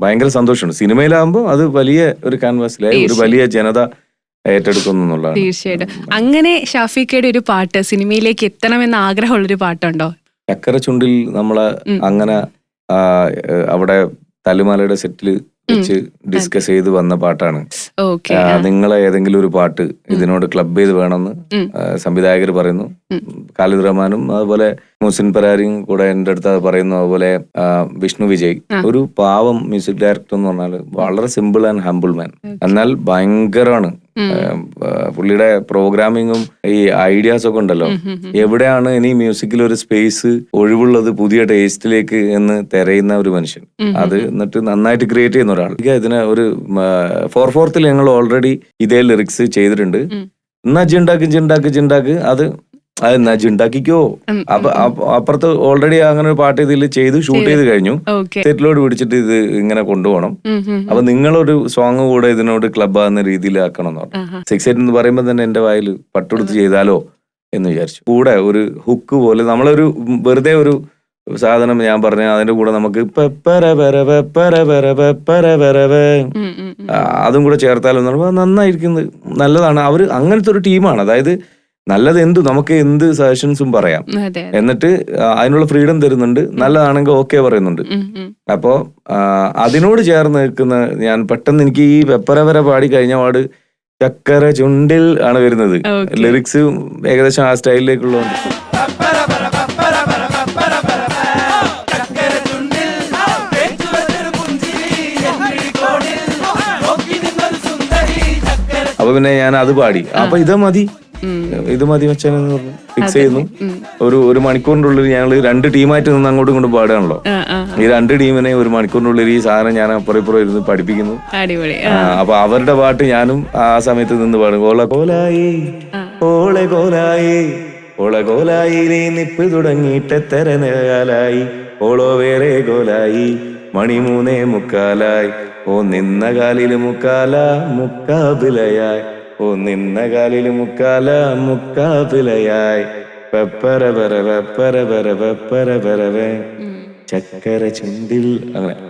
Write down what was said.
ഭയങ്കര സന്തോഷമാണ് സിനിമയിലാകുമ്പോൾ അത് വലിയ ഒരു ക്യാൻവാസിലായി ഒരു വലിയ ജനത ഏറ്റെടുക്കുന്നു തീർച്ചയായിട്ടും അങ്ങനെ ഷാഫിക്കയുടെ ഒരു പാട്ട് സിനിമയിലേക്ക് എത്തണമെന്ന് ആഗ്രഹമുള്ള ഒരു പാട്ടുണ്ടോ ചക്കര ചുണ്ടിൽ നമ്മൾ അങ്ങനെ അവിടെ തലമാലയുടെ സെറ്റിൽ വെച്ച് ഡിസ്കസ് ചെയ്ത് വന്ന പാട്ടാണ് നിങ്ങളെ ഏതെങ്കിലും ഒരു പാട്ട് ഇതിനോട് ക്ലബ് ചെയ്ത് വേണമെന്ന്. സംവിധായകർ പറയുന്നു. ഖാലിദ് റഹ്മാനും അതുപോലെ മുസിൻ പരാരിയും കൂടെ എന്റെ അടുത്ത് പറയുന്നു. അതുപോലെ വിഷ്ണു വിജയ്. ഒരു പാവം മ്യൂസിക് ഡയറക്ടർ എന്ന് പറഞ്ഞാൽ വളരെ സിമ്പിൾ ആൻഡ് ഹംബിൾ മാൻ എന്നാൽ ഭയങ്കരമാണ് പുള്ളിയുടെ പ്രോഗ്രാമിങ്ങും ഈ ഐഡിയാസ് ഒക്കെ ഉണ്ടല്ലോ. എവിടെയാണ് ഇനി മ്യൂസിക്കിൽ ഒരു സ്പേസ് ഒഴിവുള്ളത് പുതിയ ടേസ്റ്റിലേക്ക് എന്ന് തിരയുന്ന ഒരു മനുഷ്യൻ? അത് എന്നിട്ട് നന്നായിട്ട് ക്രിയേറ്റ് ചെയ്യുന്ന ഒരാൾ. ഇതിന് ഒരു ഫോർ ഫോർത്തിൽ ഞങ്ങൾ ഓൾറെഡി ഇതേ ലിറിക്സ് ചെയ്തിട്ടുണ്ട്. എന്നാ ചിണ്ടാക്ക് ചിണ്ടാക്ക് ജിണ്ടാക്ക് അത് അത് നജ് ഉണ്ടാക്കിക്കോ. അപ്പൊ അപ്പ- അപ്പുറത്ത് ഓൾറെഡി അങ്ങനെ ഒരു പാട്ട് ഇതിൽ ചെയ്തു ഷൂട്ട് ചെയ്ത്. കഴിഞ്ഞു. സെറ്റിലോട് പിടിച്ചിട്ട് ഇത് ഇങ്ങനെ കൊണ്ടുപോകണം. അപ്പൊ നിങ്ങളൊരു സോങ് കൂടെ ഇതിനോട് ക്ലബ് ആകുന്ന രീതിയിലാക്കണം എന്ന് പറഞ്ഞു. സിക്സ് എയ്റ്റ് എന്ന് പറയുമ്പോൾ തന്നെ എന്റെ വായിൽ പട്ടുടുത്ത് ചെയ്താലോ എന്ന് വിചാരിച്ചു. കൂടെ ഒരു ഹുക്ക് പോലെ നമ്മളൊരു വെറുതെ ഒരു സാധനം ഞാൻ പറഞ്ഞ അതിന്റെ കൂടെ നമുക്ക് അതും കൂടെ ചേർത്താലോ നന്നായിരിക്കുന്നത്. നല്ലതാണ്. അവർ അങ്ങനത്തെ ഒരു ടീമാണ് അതായത് നല്ലത് എന്തു നമുക്ക് എന്ത് സജഷൻസും പറയാം. എന്നിട്ട് അതിനുള്ള ഫ്രീഡം തരുന്നുണ്ട്. നല്ലതാണെങ്കിൽ ഓക്കെ പറയുന്നുണ്ട്. അപ്പോ അതിനോട് ചേർന്ന് നിൽക്കുന്ന ഞാൻ പെട്ടെന്ന് എനിക്ക് ഈ പെപ്പരവര പാടി കഴിഞ്ഞ പാട് ചക്കര ചുണ്ടിൽ ആണ് വരുന്നത്. ലിറിക്സ് ഏകദേശം ആ സ്റ്റൈലിലേക്കുള്ളതുകൊണ്ട്. അപ്പൊ പിന്നെ ഞാൻ അത് പാടി. അപ്പൊ ഇത് മതി. ഇത് മതി മച്ചാനെന്ന് പറഞ്ഞു. ഫിക്സ് ചെയ്യുന്നു. ഒരു ഒരു മണിക്കൂറിന്റെ ഉള്ളിൽ ഞങ്ങൾ രണ്ട് ടീമായിട്ട് നിന്ന് അങ്ങോട്ടും ഇങ്ങോട്ടും പാടുകയാണല്ലോ. ഈ രണ്ട് ടീമിനെ ഒരു മണിക്കൂറിന്റെ ഉള്ളിൽ ഈ സാധനം ഞാൻ അപ്പുറം ഇപ്പുറം ഇരുന്ന് പഠിപ്പിക്കുന്നു. അപ്പൊ അവരുടെ പാട്ട് ഞാനും ആ സമയത്ത് നിന്ന് പാടും. ഓള കോലായി ഓളെ കോലായി ഓള കോലായി നിപ്പ് തുടങ്ങിയിട്ട് എത്ര നേരാലായി. ഓളോ വേറെ കോലായി മണി മൂന്നേ മുക്കാലായി. ഓ നിന്ന കാലിൽ മുക്കാല മുക്കാബിലയായി ഓ നിന്ന കാലിൽ മുക്കാല മുക്കാപ്പിലയായി. പെപ്പര പെര പെപ്പര പെര പെപ്പര പെരവേ ചക്കര ചുണ്ടിൽ അങ്ങനെ.